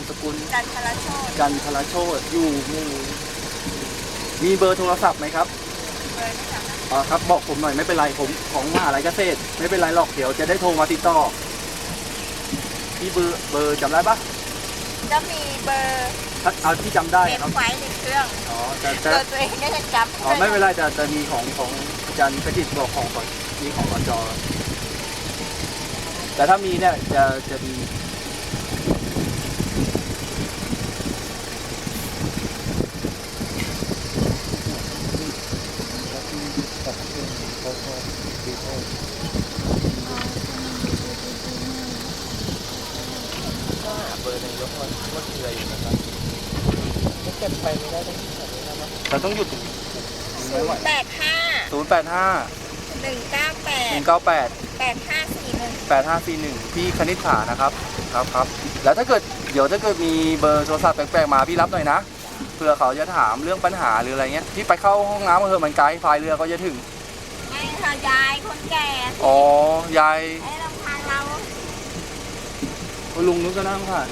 ามสกุล จันทรโชตจันทรโชตอยู่หมู่มีเบอร์โทรศัพท์ไหมครับเบอร์นี่ค่ะอ๋อครับบอกผมหน่อยไม่เป็นไรผมของมหาลัยเกษตร ไม่เป็นไรหรอกเดี๋ยวจะได้โทรมาติดต่อพี่เบอร์เบอร์จำได้ปะจะมีเบอร์ถ้าเอาที่จำได้เก็บครับไว้ในเครื่องอ๋อแต่เบแต่ อร์ตัวเองก็ยังจำอ๋อไม่เป็นไรแต่จะมีของของอาจารย์ประดิษฐ์บอกของของมีของอจแต่ถ้ามีเนี่ยจะจะดี ก็หา เบอร์นายกว่าว่าคืออะไรอยู่นะครับก็เก็บไปไม่ได้ต้องที่แบบนี้นะมั้งเราต้องหยุดไม่ไหวแปดห้าศูนย์แปดห้าหนึ่งเก้าแปหดนึ่งเก้าแปด แปดห้าสี่หนึ่งแปดห้าสี่หนึ่งพี่คณิษฐานะครับครับครับแล้วถ้าเกิดเดี๋ยวถ้าเกิดมีเบอร์โทรศัพท์แปลกๆมาพี่รับหน่อยนะเผื่อเขาจะถามเรื่องปัญหาหรืออะไรเงี้ยพี่ไปเข้าห้องน้ำมาเถอะมันไกลพายเรือก็จะถึง ค่ะยายคนแก่อ๋อ ยายไอ้ลำพังเรา ลุงนู้นก็นั่งผ่าน